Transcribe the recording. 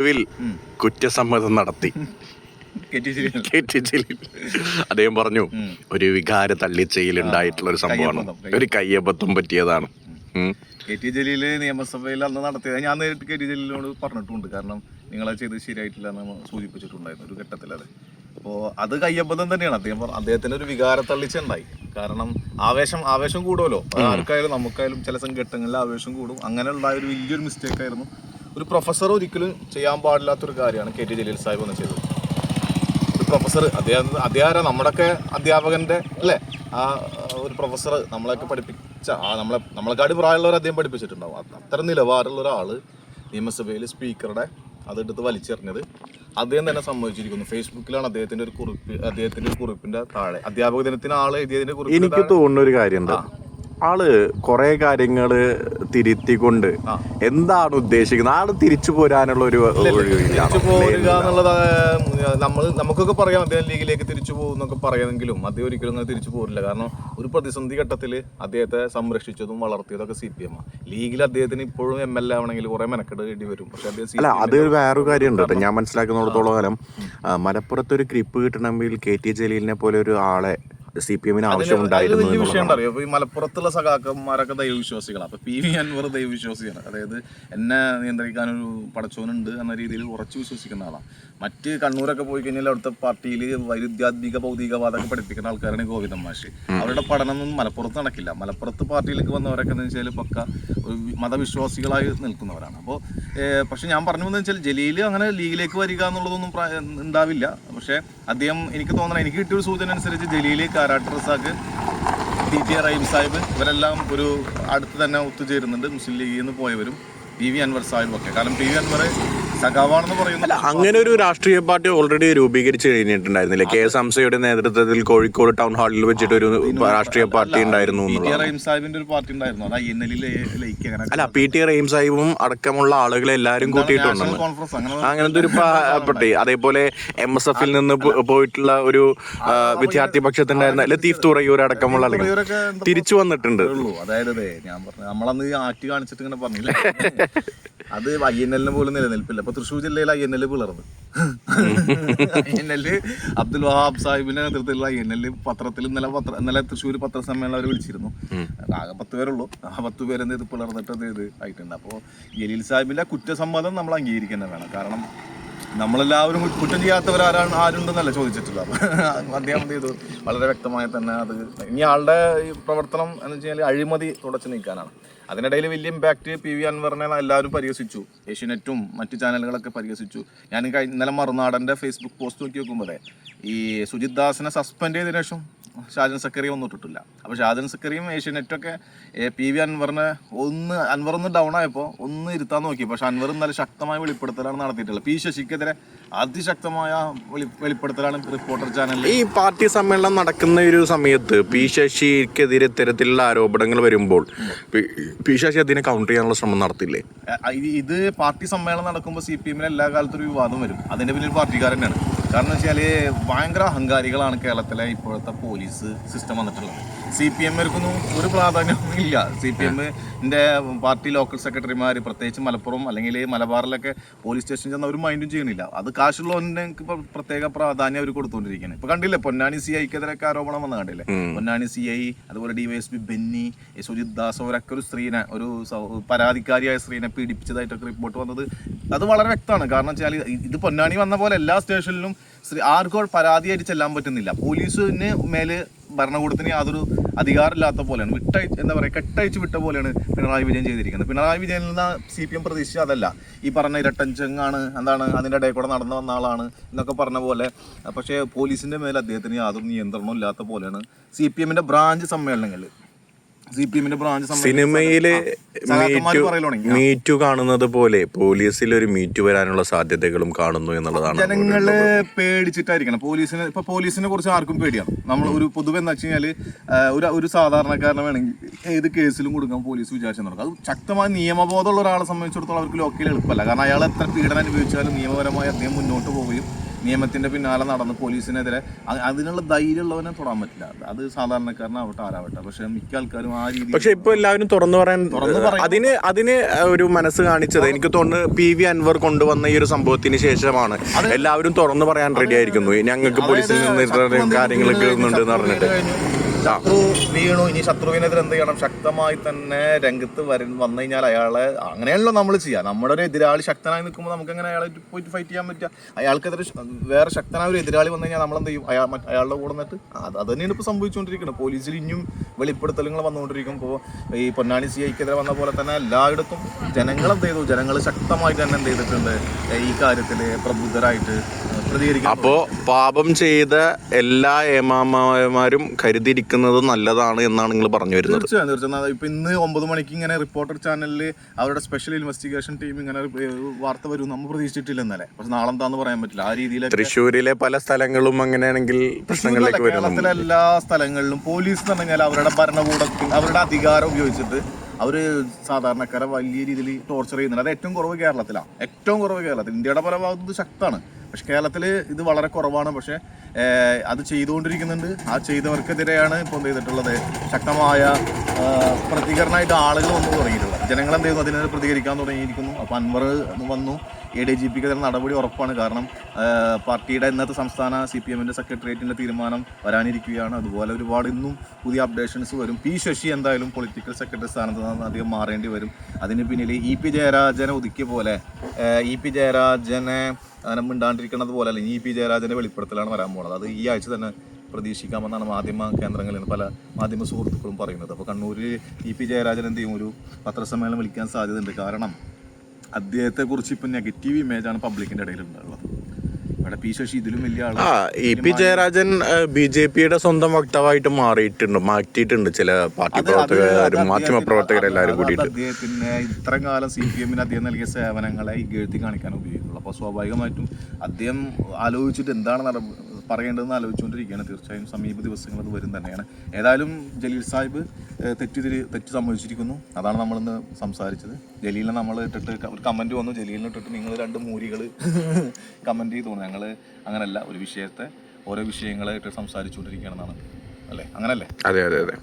ഒടുവിൽ കുറ്റസമ്മതം നടത്തി. അദ്ദേഹം പറഞ്ഞു ഒരു വികാര തള്ളിച്ചയിൽ ഉണ്ടായിട്ടുള്ള ഒരു സംഭവമാണ്. ഒരു കയ്യബദ്ധം പറ്റിയതാണ്. കെ ടി ജലീൽ നിയമസഭയിൽ അന്ന് നടത്തിയത് ഞാൻ നേരിട്ട് കെ ടി ജലീലിനോട് പറഞ്ഞിട്ടുണ്ട്. കാരണം നിങ്ങളത് ചെയ്ത് ശരിയായിട്ടില്ല എന്ന് സൂചിപ്പിച്ചിട്ടുണ്ടായിരുന്നു ഒരു ഘട്ടത്തിൽ അത്. അപ്പോൾ അത് കയ്യബദ്ധം തന്നെയാണ്. അദ്ദേഹം അദ്ദേഹത്തിന് ഒരു വികാര തള്ളിച്ച ഉണ്ടായി കാരണം ആവേശം ആവേശം കൂടുമല്ലോ. ആർക്കായാലും നമുക്കായാലും ചില സംഘട്ടങ്ങളിൽ ആവേശം കൂടും. അങ്ങനെ ഉണ്ടായ ഒരു വലിയൊരു മിസ്റ്റേക്ക് ആയിരുന്നു. ഒരു പ്രൊഫസർ ഒരിക്കലും ചെയ്യാൻ പാടില്ലാത്തൊരു കാര്യമാണ് കെ ടി ജലീൽ സാഹിബ് എന്ന് ചെയ്തത്. ഒരു പ്രൊഫസർ അദ്ദേഹം അദ്ദേഹം നമ്മുടെയൊക്കെ അധ്യാപകന്റെ അല്ലേ? ആ ഒരു പ്രൊഫസർ നമ്മളെയൊക്കെ പഠിപ്പിച്ച ആ നമ്മളെ നമ്മളെക്കാട്ടി പ്രായമുള്ളവർ അദ്ദേഹം പഠിപ്പിച്ചിട്ടുണ്ടാവും. അത്ര അത്തരം നിലവാരമുള്ള ഒരാൾ നിയമസഭയിൽ സ്പീക്കറുടെ അതെടുത്ത് വലിച്ചെറിഞ്ഞത് അദ്ദേഹം തന്നെ സമ്മതിച്ചിരിക്കുന്നു. ഫേസ്ബുക്കിലാണ് അദ്ദേഹത്തിന്റെ ഒരു കുറിപ്പ് അദ്ദേഹത്തിന്റെ ഒരു കുറിപ്പിന്റെ താഴെ. അധ്യാപക ദിനത്തിന് ആൾ എഴുതിയതിന്റെ കുറിപ്പ് എനിക്ക് തോന്നുന്ന ഒരു കാര്യമുണ്ട്. ആൾ കുറെ കാര്യങ്ങൾ തിരുത്തിക്കൊണ്ട് എന്താണ് ഉദ്ദേശിക്കുന്നത്? ആൾ തിരിച്ചു പോരാനുള്ള ഒരു നമ്മൾ നമുക്കൊക്കെ പറയാം അദ്ദേഹം ലീഗിലേക്ക് തിരിച്ചു പോകുന്നൊക്കെ പറയാമെങ്കിലും അദ്ദേഹം ഒരിക്കലും അങ്ങനെ തിരിച്ചു പോരില്ല. കാരണം ഒരു പ്രതിസന്ധി ഘട്ടത്തിൽ അദ്ദേഹത്തെ സംരക്ഷിച്ചതും വളർത്തിയതൊക്കെ സി പി എം ലീഗിൽ അദ്ദേഹത്തിന് ഇപ്പോഴും എം എൽ എ ആവണമെങ്കിൽ കുറെ മെനക്കെട്ട് വേണ്ടി വരും. പക്ഷെ അദ്ദേഹം അല്ല അത് വേറൊരു കാര്യമുണ്ട് കേട്ടോ. ഞാൻ മനസ്സിലാക്കുന്നിടത്തോളം കാലം മലപ്പുറത്ത് ഒരു ക്രിപ്പ് കിട്ടണമെങ്കിൽ കെ ടി ജലീലിനെ പോലെ ഒരു ആളെ സി പി എമ്മിന് ആവശ്യമുണ്ടായിരുന്നു വലിയ വിഷയം. ഉണ്ടറിയോ ഈ മലപ്പുറത്തുള്ള സഖാക്കന്മാരൊക്കെ ദൈവവിശ്വാസികളാണ് അപ്പൊ പി വി അൻവർ ദൈവവിശ്വാസിയാണ് അതായത് എന്നെ നിയന്ത്രിക്കാനൊരു പടച്ചോനുണ്ട് എന്ന രീതിയിൽ ഉറച്ചു വിശ്വസിക്കുന്ന ആളാണ് മറ്റ് കണ്ണൂരൊക്കെ പോയി കഴിഞ്ഞാൽ അവിടുത്തെ പാർട്ടിയിൽ വൈരുദ്ധ്യാത്മിക ഭൗതികവാദമൊക്കെ പഠിപ്പിക്കുന്ന ആൾക്കാരാണ് ഗോവിന്ദൻ മാഷി. അവരുടെ പഠനമൊന്നും മലപ്പുറത്ത് നടക്കില്ല. മലപ്പുറത്ത് പാർട്ടിയിലേക്ക് വന്നവരൊക്കെ എന്ന് വെച്ചാൽ പക്ക മതവിശ്വാസികളായി നിൽക്കുന്നവരാണ്. അപ്പോൾ പക്ഷെ ഞാൻ പറഞ്ഞു എന്ന് വെച്ചാൽ ജലീൽ അങ്ങനെ ലീഗിലേക്ക് വരിക എന്നുള്ളതൊന്നും ഉണ്ടാവില്ല പക്ഷേ അദ്ദേഹം എനിക്ക് തോന്നണം എനിക്ക് കിട്ടിയ ഒരു സൂചന അനുസരിച്ച് ജലീൽ കാരാട്ട് റസാഖ് പി ടി റഹീം സാഹിബ് ഇവരെല്ലാം ഒരു അടുത്ത് തന്നെ ഒത്തുചേരുന്നുണ്ട്. മുസ്ലിം ലീഗിൽ നിന്ന് പോയവരും പി വി അൻവർ സാഹിബ് ഒക്കെ. കാരണം പി വി അൻവർ സഖാവാണെന്ന് പറയുന്നത് അങ്ങനെ ഒരു രാഷ്ട്രീയ പാർട്ടി ഓൾറെഡി രൂപീകരിച്ച് കഴിഞ്ഞിട്ടുണ്ടായിരുന്നില്ലേ? കെ എസ് ഹംസയുടെ നേതൃത്വത്തിൽ കോഴിക്കോട് ടൗൺ ഹാളിൽ വെച്ചിട്ട് ഒരു രാഷ്ട്രീയ പാർട്ടി ഉണ്ടായിരുന്നു അല്ല പി ടി റഹീം സാഹിബും അടക്കമുള്ള ആളുകളെ എല്ലാരും കൂട്ടിയിട്ടുണ്ട് അങ്ങനെ അങ്ങനത്തെ ഒരു പാർട്ടി. അതേപോലെ എം എസ് എഫിൽ നിന്ന് പോയിട്ടുള്ള ഒരു വിദ്യാർത്ഥി പക്ഷത്തുണ്ടായിരുന്ന ലത്തീഫ് തുറയൂർ അടക്കമുള്ള ആളുകൾ തിരിച്ചു വന്നിട്ടുണ്ട്. അതായത് ഞാൻ പറഞ്ഞു നമ്മളന്ന് ആറ്റ് കാണിച്ചിട്ട് ഇങ്ങനെ പറഞ്ഞില്ല? അത് ഐ എൻ എല്ലിന് പോലും നിലനിൽപ്പില്ല. ഇപ്പൊ തൃശ്ശൂർ ജില്ലയിൽ ഐ എൻ എൽ പിളർന്നു. I N L Abdul Wahab സാഹിബിന്റെ നേതൃത്വത്തിലുള്ള ഐ എൻ എൽ പത്രത്തിൽ ഇന്നലെ പത്ര ഇന്നലെ തൃശ്ശൂർ പത്രസമ്മേളനം അവർ വിളിച്ചിരുന്നു. ആകെ പത്ത് പേരുള്ളൂ. ആ പത്ത് പേര് എന്ത് ഇത് പിളർന്നിട്ട് അത് ഇത് ആയിട്ടുണ്ട്. അപ്പോൾ ജലീൽ സാഹിബിന്റെ കുറ്റസമ്മതം നമ്മൾ അംഗീകരിക്കുന്നത് വേണം. കാരണം നമ്മളെല്ലാവരും കുറ്റം ചെയ്യാത്തവർ ആരാണ് ആരുണ്ടെന്നല്ല ചോദിച്ചിട്ടുള്ളത്. അപ്പൊ അദ്ദേഹം എന്ത് ചെയ്തു? വളരെ വ്യക്തമായി തന്നെ അത് ഇനി ആളുടെ ഈ പ്രവർത്തനം എന്ന് വെച്ച് കഴിഞ്ഞാൽ അഴിമതി തുടച്ചു നീക്കാനാണ്. അതിനിടയിൽ വലിയ ഇമ്പാക്റ്റ് പി വി അൻവറിനെ എല്ലാവരും പരിഹസിച്ചു. ഏഷ്യനെറ്റും മറ്റ് ചാനലുകളൊക്കെ പരിഹസിച്ചു. ഞാൻ ഇന്നലെ മറുനാടന്റെ ഫേസ്ബുക്ക് പോസ്റ്റ് നോക്കി നോക്കുമ്പോഴേ ഈ സുജിത് ദാസിനെ സസ്പെൻഡ് ചെയ്തതിനു ശേഷം ഷാജൻ സക്കറിയും ഒന്നും ഇട്ടിട്ടില്ല. അപ്പോൾ ഷാജൻ സക്കറിയും ഏഷ്യനെറ്റൊക്കെ പി വി അൻവറിനെ ഒന്ന് അൻവർ ഒന്ന് ഡൗൺ ആയപ്പോൾ ഒന്ന് ഇരുത്താൻ നോക്കി. പക്ഷെ അൻവർ ഇന്നലെ ശക്തമായ വെളിപ്പെടുത്തലാണ് നടത്തിയിട്ടുള്ളത്. പി ശശിക്കെതിരെ അതിശക്തമായ വെളി വെളിപ്പെടുത്തലാണ് റിപ്പോർട്ടർ ചാനൽ ഈ പാർട്ടി സമ്മേളനം നടക്കുന്ന ഒരു സമയത്ത് പി ശശിക്കെതിരെ ഇത്തരത്തിലുള്ള ആരോപണങ്ങൾ വരുമ്പോൾ പി- ശശി അതിനെ കൗണ്ടർ ചെയ്യാനുള്ള ശ്രമം നടത്തില്ലേ? ഇത് പാർട്ടി സമ്മേളനം നടക്കുമ്പോൾ സി പി എമ്മിൽ എല്ലാ കാലത്തും ഒരു വിവാദം വരും. അതിന്റെ പിന്നിൽ പാർട്ടിക്കാരൻ തന്നെയാണ് കാരണം വെച്ചാൽ ഭയങ്കര അഹങ്കാരികളാണ് കേരളത്തിലെ ഇപ്പോഴത്തെ പോലീസ് സിസ്റ്റം വന്നിട്ടുള്ളത്. സി പി എമ്മിനൊന്നും ഒരു പ്രാധാന്യവും ഇല്ല സി പി എമ്മിന്റെ പാർട്ടി ലോക്കൽ സെക്രട്ടറിമാർ പ്രത്യേകിച്ച് മലപ്പുറം അല്ലെങ്കിൽ മലബാറിലൊക്കെ പോലീസ് സ്റ്റേഷൻ ചെന്ന ഒരു മൈൻഡും ചെയ്യുന്നില്ല. അത് കാശുള്ളവനെ ഇപ്പോൾ പ്രത്യേക പ്രാധാന്യം അവർ കൊടുത്തുകൊണ്ടിരിക്കുകയാണ് ഇപ്പൊ കണ്ടില്ലേ പൊന്നാനി സി ഐക്കെതിരൊക്കെ ആരോപണം വന്ന കണ്ടില്ലേ? പൊന്നാനി സി ഐ അതുപോലെ ഡിവൈഎസ്പി ബെന്നി ഈ സുജിത് ദാസ് അവരൊക്കെ ഒരു സ്ത്രീനെ ഒരു പരാതിക്കാരിയായ സ്ത്രീനെ പീഡിപ്പിച്ചതായിട്ടൊക്കെ റിപ്പോർട്ട് വന്നത്. അത് വളരെ വ്യക്തമാണ്. കാരണം വെച്ചാൽ ഇത് പൊന്നാനി വന്ന പോലെ എല്ലാ സ്റ്റേഷനിലും ആർക്കും ആർക്കും പരാതിയായിട്ട് ചെല്ലാൻ പറ്റുന്നില്ല. പോലീസിന് മേൽ ഭരണകൂടത്തിന് യാതൊരു അധികാരമില്ലാത്ത പോലെയാണ്. വിട്ടയ എന്താ പറയുക കെട്ടയച്ച് വിട്ട പോലെയാണ് പിണറായി വിജയൻ ചെയ്തിരിക്കുന്നത്. പിണറായി വിജയനിൽ നിന്ന് സി പി എം പ്രതീക്ഷിച്ച അതല്ല. ഈ പറഞ്ഞ ഇരട്ടഞ്ചങ്ങാണ് എന്താണ് അതിന്റെ ഇടയിൽ കൂടെ നടന്നു വന്ന ആളാണ് എന്നൊക്കെ പറഞ്ഞ പോലെ. പക്ഷേ പോലീസിന്റെ മേലെ അദ്ദേഹത്തിന് യാതൊരു നിയന്ത്രണവും ഇല്ലാത്ത പോലെയാണ് സി പി എമ്മിന്റെ ബ്രാഞ്ച് സമ്മേളനങ്ങളിൽ സിനിമയിൽ മീറ്റു. കാണുന്നത് പോലെ പോലീസിൽ ഒരു മീറ്റു വരാനുള്ള സാധ്യതകളും കാണുന്നു എന്നുള്ളതാണ് ജനങ്ങൾ പേടിച്ചിട്ടായിരിക്കണം. പോലീസിനെ ഇപ്പൊ പോലീസിനെ കുറിച്ച് ആർക്കും പേടിയാണ്. നമ്മൾ ഒരു പൊതുവെ എന്താ വെച്ച് കഴിഞ്ഞാൽ ഒരു ഒരു സാധാരണക്കാരനെ വേണമെങ്കിൽ ഏത് കേസിലും കൊടുക്കാൻ പോലീസ് വിചാരിച്ചു നടക്കും. അത് ശക്തമായ നിയമബോധമുള്ള ഒരാളെ സംബന്ധിച്ചിടത്തോളം അവർക്ക് ലോക്കൽ എളുപ്പമല്ല. കാരണം അയാൾ എത്ര പീഡനം അനുഭവിച്ചാലും നിയമപരമായി അദ്ദേഹം മുന്നോട്ട് പോവുകയും നിയമത്തിന്റെ പിന്നാലെ നടന്ന് പോലീസിനെതിരെ അതിനുള്ള ധൈര്യമുള്ളവനെ തൊടാൻ പറ്റില്ല. അത് സാധാരണക്കാരനാവട്ടെ ആരാവട്ടെ. പക്ഷെ മിക്ക ആൾക്കാരും ആ രീതി പക്ഷെ ഇപ്പൊ എല്ലാവരും തുറന്നു പറയാൻ. അതിന് അതിന് ഒരു മനസ്സ് കാണിച്ചത് എനിക്ക് തോന്നുന്നു പി വി അൻവർ കൊണ്ടുവന്ന ഈ ഒരു സംഭവത്തിന് ശേഷമാണ്. എല്ലാവരും തുറന്നു പറയാൻ റെഡി ആയിരിക്കുന്നു. ഞങ്ങൾക്ക് പോലീസിൽ നിന്ന് കാര്യങ്ങൾ കേൾക്കുന്നുണ്ട് എന്ന് പറഞ്ഞിട്ട്. ശത്രു വീണു. ഇനി ശത്രുവിനെതിരെ എന്ത് ചെയ്യണം? ശക്തമായി തന്നെ രംഗത്ത് വര വന്നു കഴിഞ്ഞാൽ അയാളെ അങ്ങനെയല്ലോ നമ്മൾ ചെയ്യുക. നമ്മുടെ ഒരു എതിരാളി ശക്തനായി നിൽക്കുമ്പോൾ നമുക്ക് എങ്ങനെ അയാളെ പോയിട്ട് ഫൈറ്റ് ചെയ്യാൻ പറ്റുക? അയാൾക്കെതിരെ വേറെ ശക്തനായ ഒരു എതിരാളി വന്നു കഴിഞ്ഞാൽ നമ്മൾ എന്ത് ചെയ്യും അയാൾ അയാളുടെ കൂടെ നിന്നിട്ട് അത് അത് തന്നെയാണ് ഇപ്പോൾ സംഭവിച്ചുകൊണ്ടിരിക്കുന്നത്. പോലീസിൽ ഇനിയും വെളിപ്പെടുത്തലുകൾ വന്നുകൊണ്ടിരിക്കും. ഇപ്പോൾ ഈ പൊന്നാനി സി ഐക്കെതിരെ വന്ന പോലെ തന്നെ എല്ലായിടത്തും ജനങ്ങൾ എന്ത് ചെയ്തു? ജനങ്ങൾ ശക്തമായിട്ട് തന്നെ എന്ത് ചെയ്തിട്ടുണ്ട്? ഈ കാര്യത്തിൽ പ്രബുദ്ധരായിട്ട് അപ്പോ പാപം ചെയ്ത എല്ലാ ഏമാമാരും കരുതിയിരിക്കുന്നത് നല്ലതാണ് എന്നാണ് നിങ്ങൾ പറഞ്ഞു വരുന്നത്. തീർച്ചയായും തീർച്ചയായും. ഇപ്പൊ ഇന്ന് ഒമ്പത് മണിക്ക് ഇങ്ങനെ റിപ്പോർട്ടർ ചാനലിൽ അവരുടെ സ്പെഷ്യൽ ഇൻവെസ്റ്റിഗേഷൻ ടീം ഇങ്ങനെ വാർത്ത വരും. നമ്മൾ പ്രതീക്ഷിച്ചിട്ടില്ല ഇന്നലെ. പക്ഷെ നാളെ എന്താന്ന് പറയാൻ പറ്റില്ല. ആ രീതിയിൽ തൃശ്ശൂരിലെ പല സ്ഥലങ്ങളും അങ്ങനെയാണെങ്കിൽ പ്രശ്നങ്ങളിലേക്ക് കേരളത്തിലെ എല്ലാ സ്ഥലങ്ങളിലും പോലീസ് എന്ന് പറഞ്ഞാൽ അവരുടെ ഭരണകൂടത്തിൽ അവരുടെ അധികാരം ഉപയോഗിച്ചിട്ട് അവർ സാധാരണക്കാരെ വലിയ രീതിയിൽ ടോർച്ചർ ചെയ്യുന്നുണ്ട്. അത് ഏറ്റവും കുറവ് കേരളത്തിലാണ്. ഏറ്റവും കുറവ് കേരളത്തിൽ. ഇന്ത്യയുടെ പല ഭാഗത്തും ശക്തമാണ്. പക്ഷെ കേരളത്തിൽ ഇത് വളരെ കുറവാണ്. പക്ഷെ അത് ചെയ്തുകൊണ്ടിരിക്കുന്നുണ്ട്. ആ ചെയ്തവർക്കെതിരെയാണ് ഇപ്പോൾ എന്ത് ചെയ്തിട്ടുള്ളത്? ശക്തമായ പ്രതികരണമായിട്ട് ആളുകൾ വന്നു തുടങ്ങിയിട്ടുള്ളത്. ജനങ്ങൾ എന്ത് ചെയ്യുന്നു അതിനെതിരെ പ്രതികരിക്കാൻ തുടങ്ങിയിരിക്കുന്നു. അപ്പോൾ അൻവർ വന്നു. എ ഡി ജി പിക്ക് പിക്കെതിരെ നടപടി ഉറപ്പാണ്. കാരണം പാർട്ടിയുടെ ഇന്നത്തെ സംസ്ഥാന സി പി എമ്മിന്റെ സെക്രട്ടേറിയറ്റിന്റെ തീരുമാനം വരാനിരിക്കുകയാണ്. അതുപോലെ ഒരുപാട് ഇന്നും പുതിയ അപ്ഡേഷൻസ് വരും. പി ശശി എന്തായാലും പൊളിറ്റിക്കൽ സെക്രട്ടറി സ്ഥാനത്ത് നിന്ന് അധികം മാറേണ്ടി വരും. അതിന് പിന്നിൽ ഇ പി ജയരാജനെ ഒതുക്കിയ പോലെ ഇ പി ജയരാജനെ അങ്ങനെ മിണ്ടാണ്ടിരിക്കുന്നത് പോലെ അല്ലെങ്കിൽ ഇ പി ജയരാജന്റെ വെളിപ്പെടുത്തലാണ് വരാൻ പോകുന്നത് അത് ഈ ആഴ്ച തന്നെ പ്രതീക്ഷിക്കാമെന്നാണ് മാധ്യമ കേന്ദ്രങ്ങളിൽ പല മാധ്യമ സുഹൃത്തുക്കളും പറയുന്നത്. അപ്പോൾ കണ്ണൂരിൽ ഇ പി ജയരാജൻ എന്ത് ചെയ്യും? ഒരു പത്രസമ്മേളനം വിളിക്കാൻ സാധ്യതയുണ്ട്. കാരണം അദ്ദേഹത്തെക്കുറിച്ച് ഇപ്പം നെഗറ്റീവ് ഇമേജ് ആണ് പബ്ലിക്കിന്റെ ഇടയിൽ ആ E P Jayarajan B J പിയുടെ സ്വന്തം വക്താവായിട്ട് മാറിയിട്ടുണ്ട്. മാറ്റിയിട്ടുണ്ട് ചില പാർട്ടി പ്രവർത്തകരും മാധ്യമ പ്രവർത്തകരെല്ലാവരും കൂടി കൂടിയിട്ട്. അദ്ദേഹത്തിന് ഇത്രയും കാലം സി പി എമ്മിന് അദ്ദേഹം നൽകിയ സേവനങ്ങളെ ഇകഴ്ത്തി കാണിക്കാൻ ഉപയോഗിക്കുള്ളൂ അപ്പോൾ സ്വാഭാവികമായിട്ടും അദ്ദേഹം ആലോചിച്ചിട്ട് എന്താണ് നട പറയേണ്ടതെന്ന് ആലോചിച്ചുകൊണ്ടിരിക്കുകയാണ്. തീർച്ചയായും സമീപ ദിവസങ്ങൾ അത് വരും തന്നെയാണ്. ഏതായാലും ജലീൽ സാഹിബ് തെറ്റിതിരി തെറ്റ് സംഭവിച്ചിരിക്കുന്നു. അതാണ് നമ്മളിന്ന് സംസാരിച്ചത്. ജലീലിനെ നമ്മൾ ഇട്ടിട്ട് ഒരു കമന്റ് വന്നു. ജലീലിനെ ഇട്ടിട്ട് നിങ്ങൾ രണ്ട് മൂരികൾ കമന്റ് ചെയ്തു. ഞങ്ങൾ അങ്ങനല്ല. ഒരു വിഷയത്തെ ഓരോ വിഷയങ്ങളെ ഇട്ട് സംസാരിച്ചുകൊണ്ടിരിക്കുകയാണെന്നാണ്. അല്ലേ? അങ്ങനല്ലേ? അതെ അതെ അതെ.